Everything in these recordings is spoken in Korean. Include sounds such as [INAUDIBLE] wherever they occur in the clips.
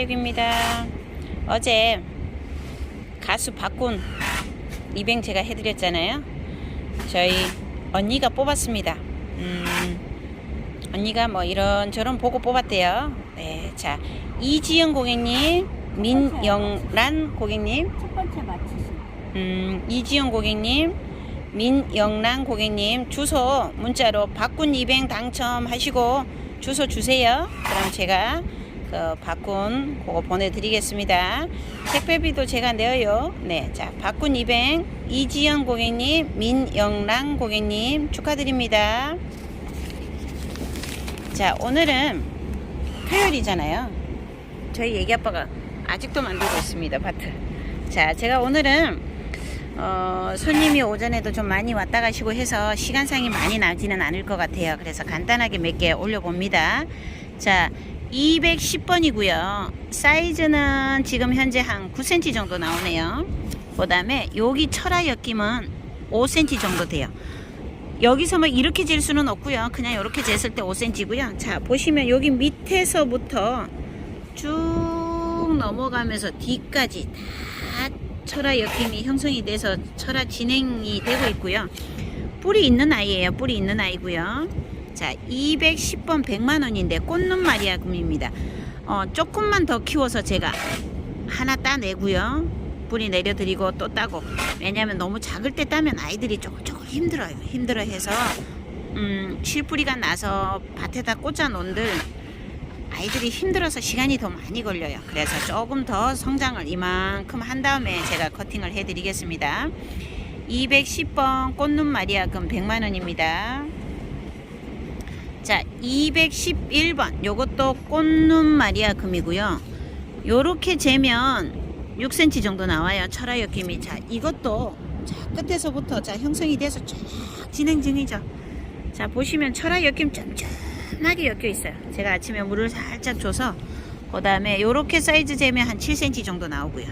동네다육입니다. 어제 가수 박군 리뱅 제가 해드렸잖아요. 저희 언니가 뽑았습니다. 음, 언니가 뭐 이런저런 보고 뽑았대요. 네, 자 이지영 고객님, 민영란 고객님, 첫 번째 맞추시. 음, 이지영 고객님, 민영란 고객님 주소 문자로 박군 리뱅 당첨하시고 주소 주세요. 그럼 제가 그 박군 그거 보내드리겠습니다. 택배비도 제가 내어요. 네, 자 박군 이뱅 이지영 고객님, 민영랑 고객님 축하드립니다. 자 오늘은 토요일이잖아요. 저희 애기 아빠가 아직도 만들고 있습니다 밭을. 자 제가 오늘은 어, 손님이 오전에도 좀 많이 왔다 가시고 해서 시간상이 많이 나지는 않을 것 같아요. 그래서 간단하게 몇 개 올려봅니다. 자, 210번이고요. 사이즈는 지금 현재 한 9cm 정도 나오네요. 그 다음에 여기 철화 엮임은 5cm 정도 돼요. 여기서 뭐 이렇게 잴 수는 없고요. 그냥 이렇게 쟀을 때 5cm고요. 자, 보시면 여기 밑에서부터 쭉 넘어가면서 뒤까지 다 철화 엮임이 형성이 돼서 철화 진행이 되고 있고요. 뿌리 있는 아이예요. 뿌리 있는 아이고요. 자, 210번 100만 원인데 꽃눈 마리아 금입니다. 어, 조금만 더 키워서 제가 하나 따내고요. 뿌리 내려드리고 또 따고. 왜냐면 너무 작을 때 따면 아이들이 조금 조금 힘들어요. 힘들어 해서 음, 실뿌리가 나서 밭에다 꽂아 놓은들 아이들이 힘들어서 시간이 더 많이 걸려요. 그래서 조금 더 성장을 이만큼 한 다음에 제가 커팅을 해드리겠습니다. 210번 꽃눈 마리아금 100만 원입니다. 자, 211번 요것도 꽃눈 마리아 금이고요. 요렇게 재면 6cm 정도 나와요. 철화 엮임이. 자, 이것도 자, 끝에서부터 자, 형성이 돼서 쫙 진행 중이죠. 자, 보시면 철화 엮임 쫀쫀하게 엮여 있어요. 제가 아침에 물을 살짝 줘서 그 다음에 요렇게 사이즈 재면 한 7cm 정도 나오고요.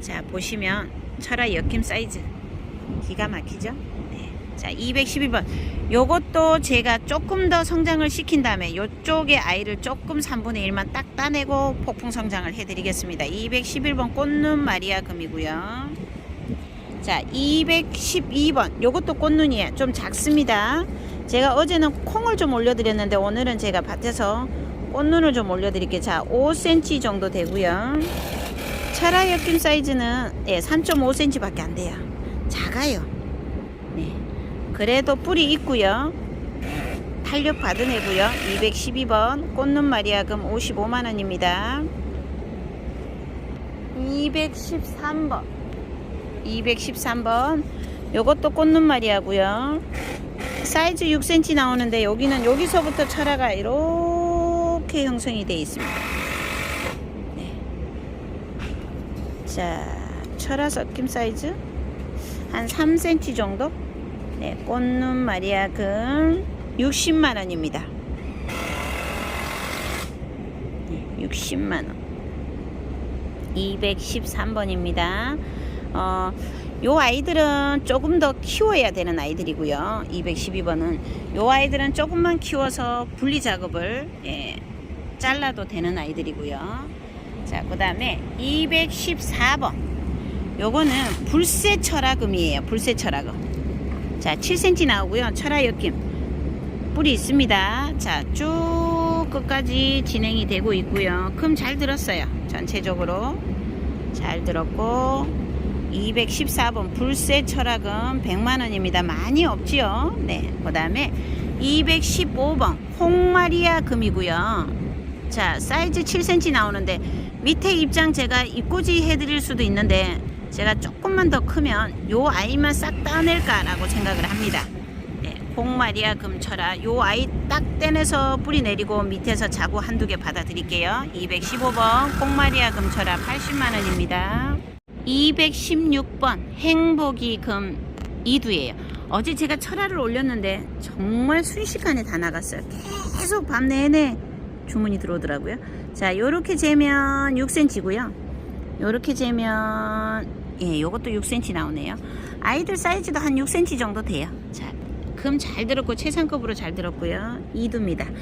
자, 보시면 철화 엮임 사이즈 기가 막히죠? 네. 자, 212번. 요것도 제가 조금 더 성장을 시킨 다음에 요쪽에 아이를 조금 3분의 1만 딱 따내고 폭풍 성장을 해드리겠습니다. 211번 꽃눈 마리아 금이고요. 자, 212번. 요것도 꽃눈이에요. 좀 작습니다. 제가 어제는 콩을 좀 올려드렸는데 오늘은 제가 밭에서 꽃눈을 좀 올려드릴게요. 자, 5cm 정도 되고요. 차라 엮임 사이즈는 예, 3.5cm 밖에 안 돼요. 작아요. 네. 그래도 뿌리 있고요. 탄력 받은 애고요. 212번 꽃눈 마리아금 55만 원입니다. 213번. 213번. 요것도 꽃눈 마리아고요. 사이즈 6cm 나오는데 여기는 여기서부터 철화가 이렇게 형성이 되어 있습니다. 네. 자, 철화 섞임 사이즈 한 3cm 정도? 네, 꽃눈 마리아 금 60만 원입니다. 네, 60만 원. 213번입니다. 어, 요 아이들은 조금 더 키워야 되는 아이들이고요. 212번은 요 아이들은 조금만 키워서 분리 작업을 예, 잘라도 되는 아이들이고요. 자, 그다음에 214번. 요거는 불새 철화금이에요. 불새 철화금. 자, 7cm 나오고요. 철화 엮임. 뿌리 있습니다. 자, 쭉 끝까지 진행이 되고 있고요. 금 잘 들었어요. 전체적으로. 잘 들었고 214번 불새 철학은 100만원입니다. 많이 없지요. 네. 그 다음에 215번 홍마리아 금이고요. 자, 사이즈 7cm 나오는데 밑에 입장 제가 입고지 해드릴 수도 있는데 제가 조금만 더 크면 요 아이만 싹 따낼까라고 생각을 합니다. 네, 홍마리아 금철아 요 아이 딱 떼내서 뿌리 내리고 밑에서 자구 한두 개 받아 드릴게요. 215번 홍마리아 금철아 80만원입니다. 216번 행복이 금 이두예요. 어제 제가 철화를 올렸는데 정말 순식간에 다 나갔어요. 계속 밤 내내 주문이 들어오더라고요. 자, 요렇게 재면 6cm고요. 요렇게 재면 예, 요것도 6cm 나오네요. 아이들 사이즈도 한 6cm 정도 돼요. 자, 금 잘 들었고 최상급으로 잘 들었고요. 2두입니다.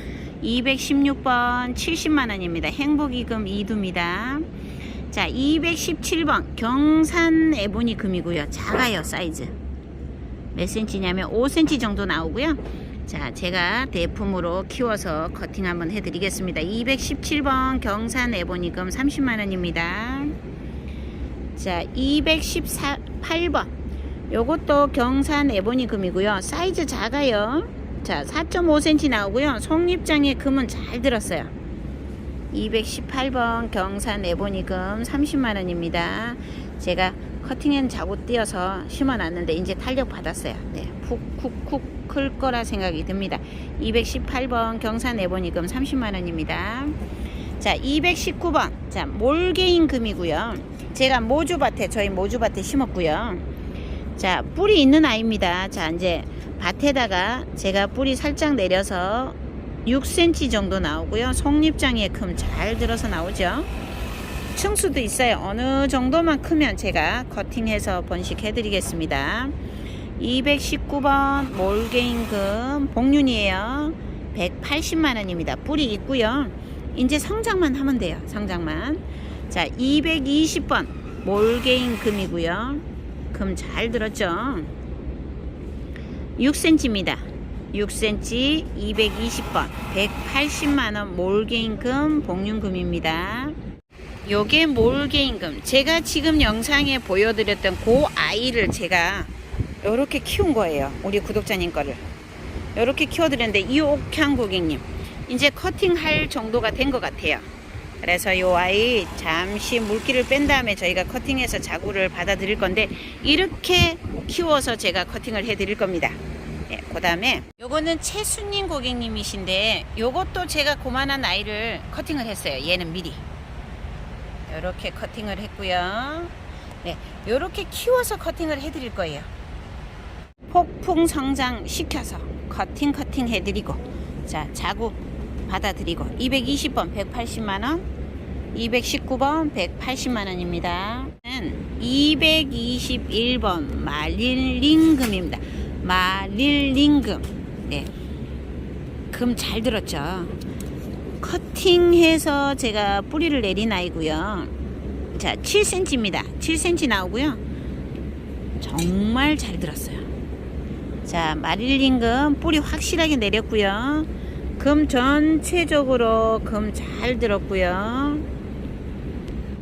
216번 70만 원입니다. 행복이금 2두입니다. 자, 217번 경산 에보니 금이고요. 작아요, 사이즈. 몇 cm냐면 5cm 정도 나오고요. 자, 제가 대품으로 키워서 커팅 한번 해드리겠습니다. 217번 경산 에보니금 30만 원입니다. 자, 218번. 요것도 경산 에보니 금이고요. 사이즈 작아요. 자, 4.5cm 나오고요. 속립장에 금은 잘 들었어요. 218번 경산 에보니 금 30만 원입니다. 제가 커팅엔 자고 띄어서 심어놨는데 이제 탄력 받았어요. 네, 푹쿡쿡 클 거라 생각이 듭니다. 218번 경산 에보니금 30만 원입니다. 자, 219번. 자, 몰개인 금이고요. 제가 모주밭에 저희 모주밭에 심었고요. 자, 뿌리 있는 아이입니다. 자, 이제 밭에다가 제가 뿌리 살짝 내려서 6cm 정도 나오고요. 속립장에 금 잘 들어서 나오죠. 층수도 있어요. 어느 정도만 크면 제가 커팅해서 번식해 드리겠습니다. 219번 몰개인 금 복륜이에요. 180만 원입니다. 뿌리 있고요. 이제 성장만 하면 돼요. 성장만. 자, 220번 몰개인 금이고요. 금 잘 들었죠? 6cm입니다. 6cm 220번 180만원 몰개인금 복륜금입니다. 요게 몰개인금 제가 지금 영상에 보여드렸던 그 아이를 제가 요렇게 키운 거예요. 우리 구독자님 거를. 요렇게 키워드렸는데 이옥향 고객님 이제 커팅할 정도가 된 것 같아요. 그래서 요 아이 잠시 물기를 뺀 다음에 저희가 커팅해서 자구를 받아 드릴 건데 이렇게 키워서 제가 커팅을 해 드릴 겁니다. 네, 그 다음에 요거는 최순님 고객님이신데 요것도 제가 고만한 아이를 커팅을 했어요. 얘는 미리. 요렇게 커팅을 했고요. 네, 요렇게 키워서 커팅을 해 드릴 거예요. 폭풍 성장 시켜서 커팅 커팅 해 드리고 자, 자구 받아드리고 220번 180만원 219번 180만원입니다. 221번 마릴링금입니다. 마릴링금. 네. 금 잘 들었죠? 커팅해서 제가 뿌리를 내린 아이고요. 자 7cm입니다. 7cm 나오고요. 정말 잘 들었어요. 자 마릴링금 뿌리 확실하게 내렸고요 금 전체적으로 금 잘 들었고요.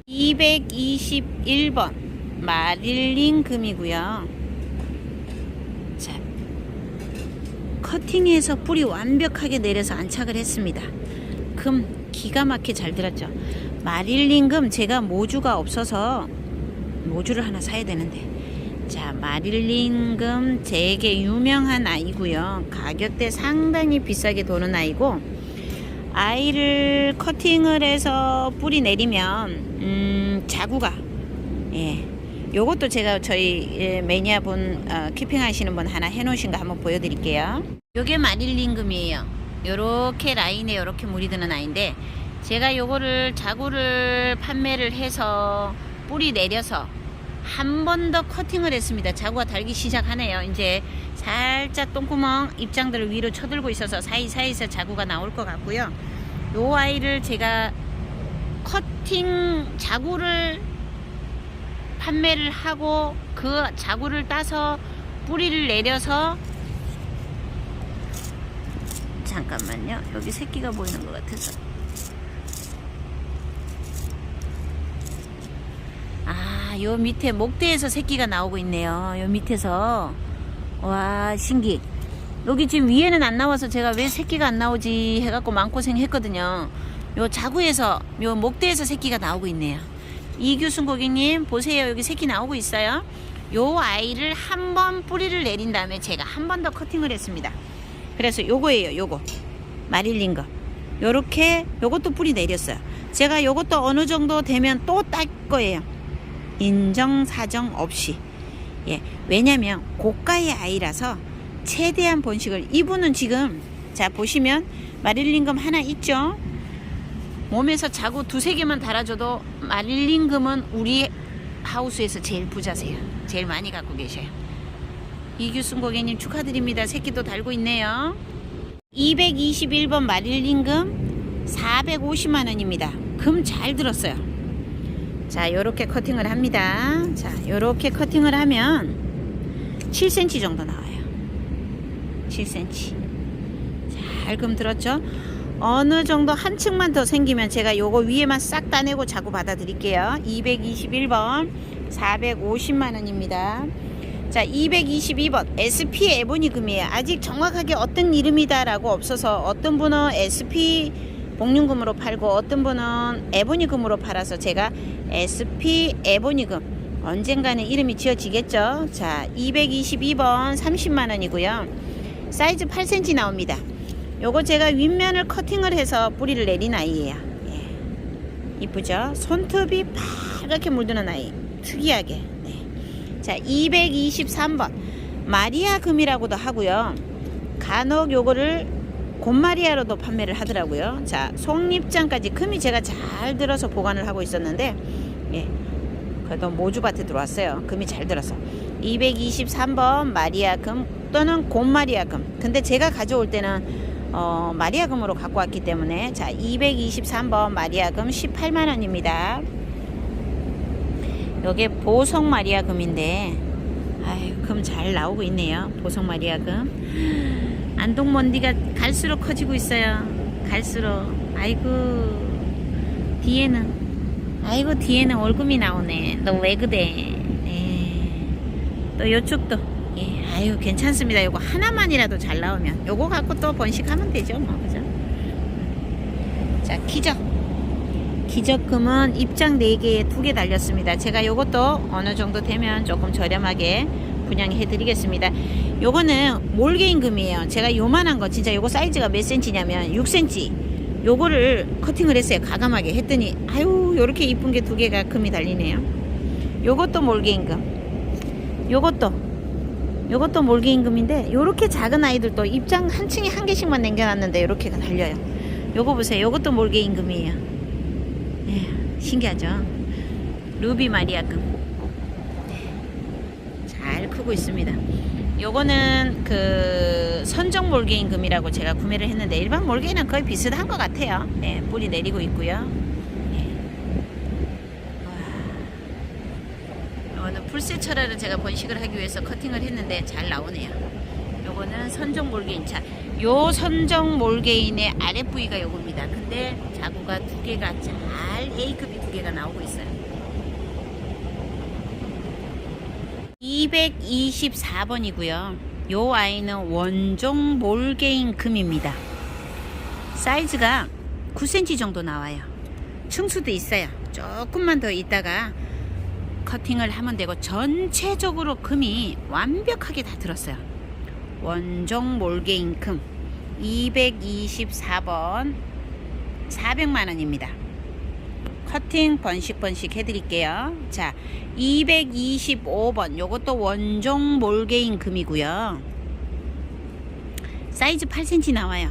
221번 마릴린 금이고요. 자, 커팅해서 뿌리 완벽하게 내려서 안착을 했습니다. 금 기가 막히게 잘 들었죠. 마릴린 금 제가 모주가 없어서 모주를 하나 사야 되는데 자, 마릴린금 되게 유명한 아이고요. 가격대 상당히 비싸게 도는 아이고 아이를 커팅을 해서 뿌리 내리면 음, 자구가 예. 요것도 제가 저희 예, 매니아 분 어, 키핑 하시는 분 하나 해 놓으신 거 한번 보여 드릴게요. 요게 마릴린금이에요. 요렇게 라인에 요렇게 물이 드는 아이인데 제가 요거를 자구를 판매를 해서 뿌리 내려서 한 번 더 커팅을 했습니다. 자구가 달기 시작하네요. 이제 살짝 똥구멍 입장들을 위로 쳐들고 있어서 사이사이에서 자구가 나올 것 같고요. 요 아이를 제가 커팅 자구를 판매를 하고 그 자구를 따서 뿌리를 내려서 잠깐만요. 여기 새끼가 보이는 것 같아서. 아, 요 밑에 목대에서 새끼가 나오고 있네요. 요 밑에서. 와, 신기. 여기 지금 위에는 안 나와서 제가 왜 새끼가 안 나오지 해갖고 마음고생 했거든요. 요 자구에서, 요 목대에서 새끼가 나오고 있네요. 이규순 고객님, 보세요. 여기 새끼 나오고 있어요. 요 아이를 한 번 뿌리를 내린 다음에 제가 한 번 더 커팅을 했습니다. 그래서 요거예요, 요거. 마릴린 거. 요렇게, 요것도 뿌리 내렸어요. 제가 요것도 어느 정도 되면 또 딸 거예요. 인정사정 없이. 예. 왜냐면 고가의 아이라서 최대한 번식을 이분은 지금 자 보시면 마릴린금 하나 있죠. 몸에서 자고 두세 개만 달아줘도 마릴린금은 우리 하우스에서 제일 부자세요. 제일 많이 갖고 계셔요. 이규순 고객님 축하드립니다. 새끼도 달고 있네요. 221번 마릴린금 450만 원입니다. 금 잘 들었어요. 자, 요렇게 커팅을 합니다. 자, 요렇게 커팅을 하면 7cm 정도 나와요. 7cm. 잘금 들었죠? 어느 정도 한 층만 더 생기면 제가 요거 위에만 싹 따내고 자구 받아 드릴게요. 221번 450만 원입니다. 자, 222번 SP 에보니 금이에요. 아직 정확하게 어떤 이름이다 라고 없어서 어떤 분은 SP 복륜금으로 팔고 어떤 분은 에보니 금으로 팔아서 제가 SP 에보니 금 언젠가는 이름이 지어지겠죠. 자, 222번 30만 원이고요. 사이즈 8cm 나옵니다. 요거 제가 윗면을 커팅을 해서 뿌리를 내린 아이예요. 예. 이쁘죠? 손톱이 파랗게 물드는 아이. 특이하게. 네. 자, 223번. 마리아 금이라고도 하고요. 간혹 요거를 곰마리아로도 판매를 하더라고요. 자, 속립장까지 금이 제가 잘 들어서 보관을 하고 있었는데, 예. 그래도 모주밭에 들어왔어요. 금이 잘 들어서. 223번 마리아 금 또는 곰마리아 금. 근데 제가 가져올 때는 어, 마리아 금으로 갖고 왔기 때문에 자, 223번 마리아 금 18만 원입니다. 요게 보석 마리아 금인데 아유, 금 잘 나오고 있네요. 보석 마리아 금. 안동 먼디가 갈수록 커지고 있어요. 갈수록. 아이고. 뒤에는 아이고 뒤에는 월금이 나오네. 너 왜 그래? 네. 또 요쪽도 예, 아유 괜찮습니다. 요거 하나만이라도 잘 나오면 요거 갖고 또 번식하면 되죠, 뭐 그죠? 자 기적 기적금은 입장 4개에 2개 달렸습니다. 제가 요것도 어느 정도 되면 조금 저렴하게 분양해 드리겠습니다. 요거는 몰개인 금이에요. 제가 요만한 거 진짜 요거 사이즈가 몇 센치냐면 6cm. 요거를 커팅을 했어요. 가감하게 했더니 아유 요렇게 이쁜 게 두 개가 금이 달리네요. 요것도 몰개인 금. 요것도 요것도 몰개인 금인데 요렇게 작은 아이들도 입장 한 층에 한 개씩만 남겨놨는데 요렇게가 달려요. 요거 보세요. 요것도 몰개인 금이에요. 예, 신기하죠? 루비 마리아금. 크고 있습니다. 요거는 그 선정 몰개인 금이라고 제가 구매를 했는데 일반 몰개인은 거의 비슷한 것 같아요. 네, 뿌리 내리고 있고요. 네. 풀새 철화를 제가 번식을 하기 위해서 커팅을 했는데 잘 나오네요. 요거는 선정 몰개인 차. 요 선정 몰개인의 아랫 부위가 요겁니다. 근데 자구가 두 개가 잘 A급이 두 개가 나오고 있어요. 224번이고요. 요 아이는 원종 몰개인 금입니다. 사이즈가 9cm 정도 나와요. 층수도 있어요. 조금만 더 있다가 커팅을 하면 되고 전체적으로 금이 완벽하게 다 들었어요. 원종 몰개인 금 224번 400만 원입니다. 커팅 번식 번식 해드릴게요. 자, 225번 요것도 원종 몰개인 금이고요. 사이즈 8cm 나와요.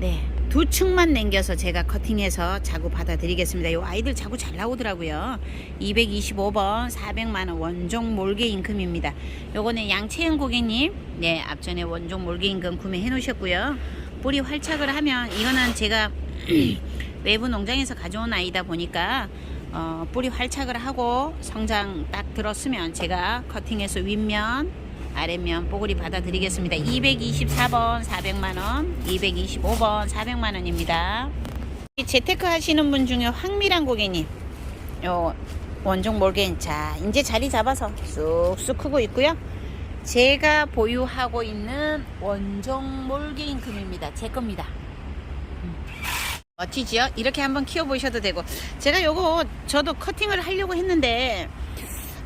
네, 두 층만 남겨서 제가 커팅해서 자구 받아드리겠습니다. 요 아이들 자구 잘 나오더라고요. 225번 400만 원 원종 몰개인 금입니다. 요거는 양채연 고객님, 네 앞전에 원종 몰개인 금 구매해 놓으셨고요. 뿌리 활착을 하면 이거는 제가 [CLEARS THROAT] 외부 농장에서 가져온 아이다 보니까 어, 뿌리 활착을 하고 성장 딱 들었으면 제가 커팅해서 윗면 아랫면 뽀글이 받아드리겠습니다. 224번 400만원 225번 400만원입니다. 재테크 하시는 분 중에 황미란 고객님 요 원종 자 이제 자리 잡아서 쑥쑥 크고 있고요. 제가 보유하고 있는 원종 몰개인 금입니다. 제 겁니다. 멋지지요? 이렇게 한번 키워보셔도 되고 제가 요거 저도 커팅을 하려고 했는데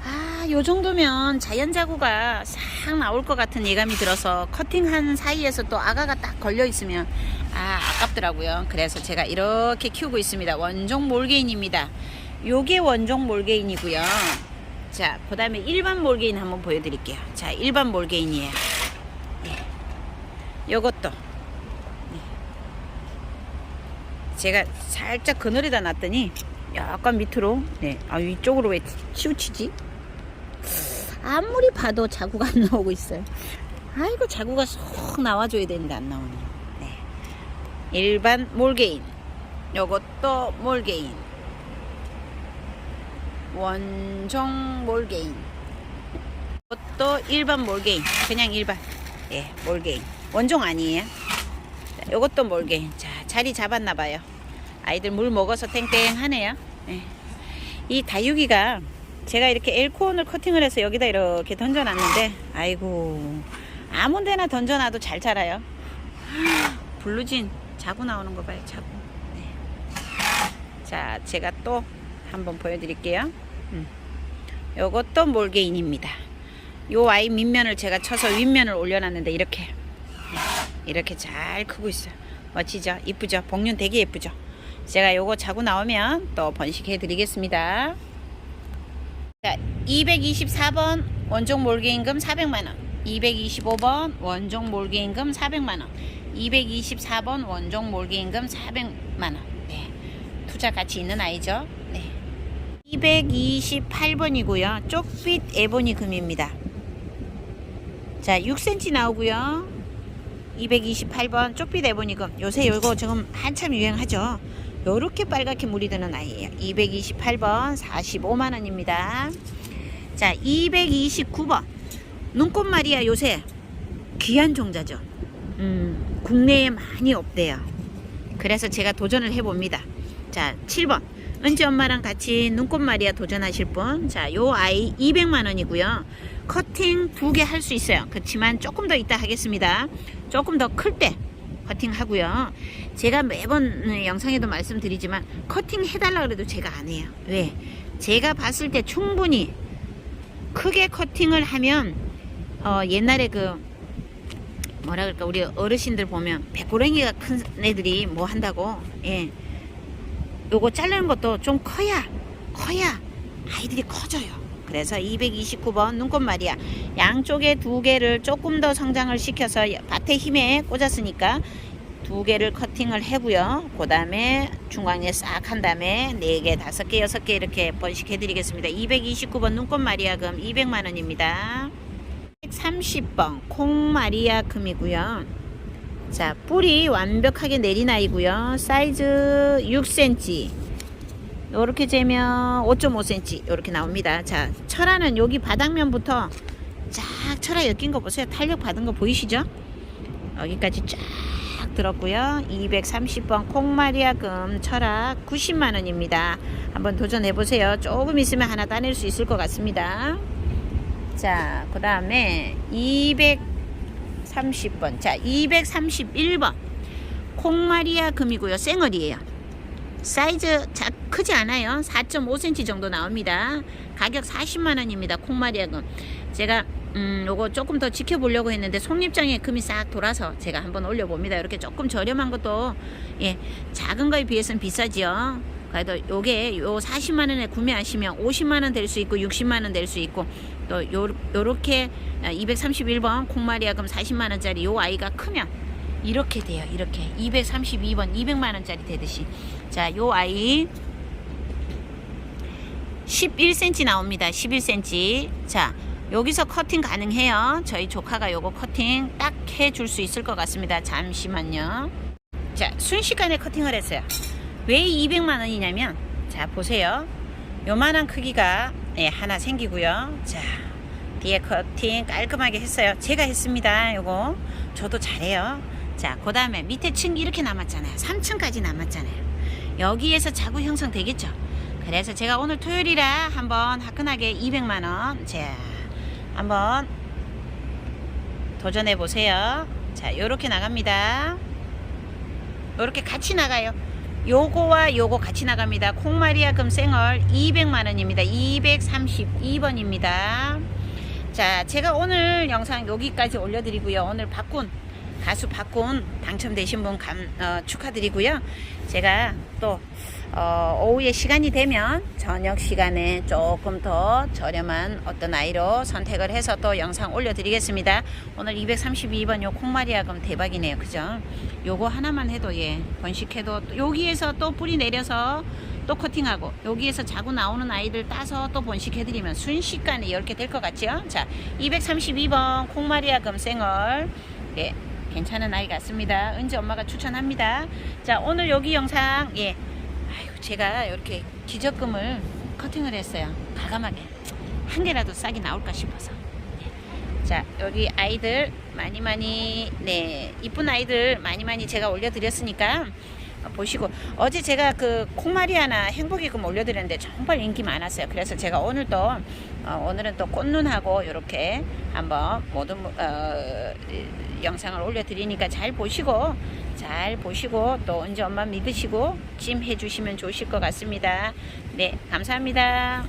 아, 요 정도면 자연 자구가 싹 나올 것 같은 예감이 들어서 커팅한 사이에서 또 아가가 딱 걸려 있으면 아, 아깝더라고요. 그래서 제가 이렇게 키우고 있습니다. 원종 몰개인입니다. 요게 원종 몰개인이고요. 자, 그 다음에 일반 몰개인 한번 보여드릴게요. 자, 일반 몰개인이에요. 예. 요것도 제가 살짝 그늘에다 놨더니 약간 밑으로 네, 아 이쪽으로 왜 치우치지? 아무리 봐도 자구가 안 나오고 있어요. 아이고 자구가 쏙 나와줘야 되는데 안 나오네요. 네. 일반 몰개인. 요것도 몰개인. 원종 몰개인. 이것도 일반 몰개인. 그냥 일반. 예, 몰개인. 원종 아니에요. 자, 요것도 몰개인. 자, 자리 잡았나 봐요. 아이들 물 먹어서 땡땡하네요. 예. 이 다육이가 제가 이렇게 엘코온을 커팅을 해서 여기다 이렇게 던져놨는데 아이고 아무 데나 던져놔도 잘 자라요. 블루진 자구 나오는 거 봐요. 자구. 네. 자, 제가 또 한번 보여드릴게요. 음. 요것도 몰개인입니다. 요 아이 밑면을 제가 쳐서 윗면을 올려놨는데 이렇게 네. 이렇게 잘 크고 있어요. 멋지죠? 이쁘죠? 복륜 되게 예쁘죠? 제가 요거 자고 나오면 또 번식해 드리겠습니다. 자, 224번 원종 몰개임금 400만원. 225번 원종 몰개임금 400만원. 224번 원종 몰개임금 400만원. 네. 투자 가치 있는 아이죠. 네. 228번이고요. 쪽빛 에보니 금입니다. 자, 6cm 나오고요. 228번 쪽빛 에보니금. 요새 요거 지금 한참 유행하죠. 요렇게 빨갛게 물이 드는 아이예요. 228번 45만원입니다. 자 229번. 눈꽃 마리아 요새. 귀한 종자죠. 음, 국내에 많이 없대요. 그래서 제가 도전을 해봅니다. 자 7번. 은지 엄마랑 같이 눈꽃 마리아 도전하실 분. 자, 요 아이 200만원이고요. 커팅 두 개 할 수 있어요. 그렇지만 조금 더 이따 하겠습니다. 조금 더 클 때 커팅 하고요. 제가 매번 음, 영상에도 말씀드리지만 커팅 해달라 그래도 제가 안 해요. 왜? 제가 봤을 때 충분히 크게 커팅을 하면 어, 옛날에 그 뭐라 그럴까 우리 어르신들 보면 백고랭이가 큰 애들이 뭐 한다고 예 요거 자르는 것도 좀 커야 커야 아이들이 커져요. 그래서 229번 눈꽃 말이야. 양쪽에 두 개를 조금 더 성장을 시켜서 밭에 힘에 꽂았으니까 두 개를 커팅을 해고요. 그 다음에 중앙에 싹 한 다음에 네 개, 다섯 개, 여섯 개 이렇게 번식 해 드리겠습니다. 229번 눈꽃 마리아 금 200만 원입니다. 130번 콩 마리아 금이고요. 자, 뿌리 완벽하게 내린 아이고요. 사이즈 6cm. 이렇게 재면 5.5cm 이렇게 나옵니다. 자, 철화는 여기 바닥면부터 쫙 철화 엮인 거 보세요. 탄력 받은 거 보이시죠? 여기까지 쫙 들었고요. 230번 콩마리아금 철학 90만 원입니다. 한번 도전해 보세요. 조금 있으면 하나 따낼 수 있을 것 같습니다. 자, 그 다음에 230번. 자, 231번. 콩마리아 금이고요. 생얼이에요. 사이즈 자, 크지 않아요. 4.5cm 정도 나옵니다. 가격 40만원입니다. 콩마리아 금. 제가 음, 요거 조금 더 지켜보려고 했는데 속립장에 금이 싹 돌아서 제가 한번 올려봅니다. 이렇게 조금 저렴한 것도 예, 작은 거에 비해서는 비싸지요. 그래도 요게 요 40만 원에 구매하시면 50만 원 될 수 있고 60만 원 될 수 있고 또 요, 요렇게 231번 콩마리아금 40만 원짜리 요 아이가 크면 이렇게 돼요. 이렇게 232번 200만 원짜리 되듯이 자, 요 아이 11cm 나옵니다. 11cm. 자, 여기서 커팅 가능해요. 저희 조카가 요거 커팅 딱 해줄 수 있을 것 같습니다. 잠시만요. 자, 순식간에 커팅을 했어요. 왜 200만 원이냐면, 자, 보세요. 요만한 크기가 예, 하나 생기고요. 자, 뒤에 커팅 깔끔하게 했어요. 제가 했습니다. 요거. 저도 잘해요. 자, 그 다음에 밑에 층 이렇게 남았잖아요. 3층까지 남았잖아요. 여기에서 자구 형성 되겠죠. 그래서 제가 오늘 토요일이라 한번 화끈하게 200만원. 자, 한번 도전해 보세요. 자, 요렇게 나갑니다. 요렇게 같이 나가요. 요거와 요거 같이 나갑니다. 콩마리아 금생얼 200만원입니다. 232번입니다. 자, 제가 오늘 영상 여기까지 올려드리고요. 오늘 박군, 가수 박군 당첨되신 분 감, 어, 축하드리고요. 제가 또, 어, 오후에 시간이 되면 저녁 시간에 조금 더 저렴한 어떤 아이로 선택을 해서 또 영상 올려드리겠습니다. 오늘 232번 요 콩마리아금 대박이네요. 그죠? 요거 하나만 해도 예, 번식해도 또 여기에서 또 뿌리 내려서 또 커팅하고 여기에서 자고 나오는 아이들 따서 또 번식해드리면 순식간에 이렇게 될 것 같죠? 자, 232번 콩마리아 금 생얼 예, 괜찮은 아이 같습니다. 은지 엄마가 추천합니다. 자, 오늘 여기 영상 예, 아이고 제가 이렇게 기적금을 커팅을 했어요. 가감하게 한 개라도 싹이 나올까 싶어서. 자 여기 아이들 많이 많이 네 이쁜 아이들 많이 많이 제가 올려드렸으니까 어, 보시고 어제 제가 그 콩마리아나 행복이 금 올려드렸는데 정말 인기 많았어요 그래서 제가 오늘도 어, 오늘은 또 꽃눈하고 이렇게 한번 모든 어, 이, 영상을 올려드리니까 잘 보시고 잘 보시고 또 언제 엄마 믿으시고 찜 해주시면 좋으실 것 같습니다. 네 감사합니다